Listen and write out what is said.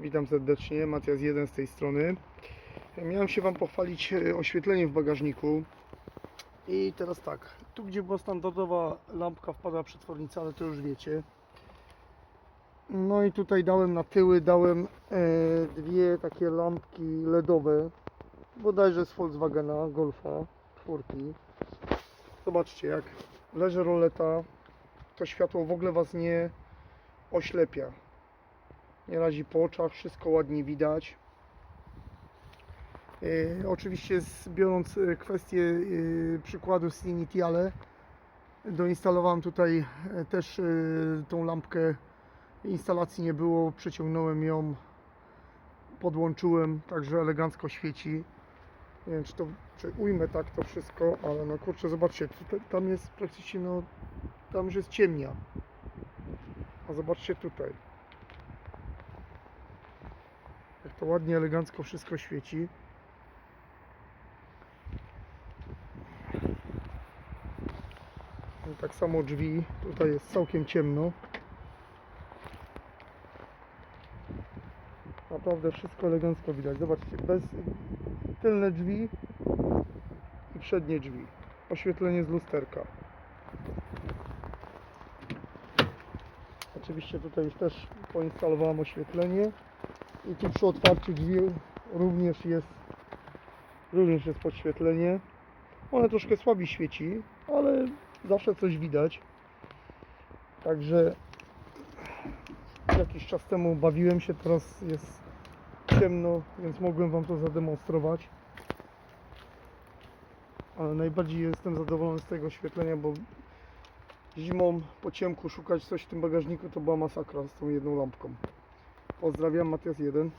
Witam serdecznie, Matias 1 z tej strony. Miałem się Wam pochwalić e, oświetleniem w bagażniku. I teraz tak, tu gdzie była standardowa lampka wpada przetwornica, ale to już wiecie. No i tutaj dałem na tyły, dałem e, dwie takie lampki LEDowe, bodajże z Volkswagena Golfa czwórki. Zobaczcie, jak leży roleta, to światło w ogóle Was nie oślepia. Nie razi po oczach, wszystko ładnie widać. E, oczywiście z, biorąc e, kwestię e, przykładu z linii Tiale, doinstalowałem tutaj też tą lampkę. Instalacji nie było, przeciągnąłem ją, podłączyłem, także elegancko świeci. Nie wiem, czy to czy ujmę tak to wszystko, ale no kurczę, zobaczcie, tutaj, tam jest praktycznie, no, tam już jest ciemnia. A zobaczcie tutaj. Jak to ładnie, elegancko wszystko świeci. I tak samo drzwi, tutaj jest całkiem ciemno. Naprawdę wszystko elegancko widać. Zobaczcie, bez tylne drzwi i przednie drzwi. Oświetlenie z lusterka. Oczywiście tutaj już też poinstalowałem oświetlenie i tu przy otwarciu drzwi również jest również jest podświetlenie. One troszkę słabiej świeci, ale zawsze coś widać. Także jakiś czas temu bawiłem się, teraz jest ciemno, więc mogłem Wam to zademonstrować. Ale najbardziej jestem zadowolony z tego oświetlenia, bo zimą po ciemku szukać coś w tym bagażniku to była masakra z tą jedną lampką. Pozdrawiam, Matias 1.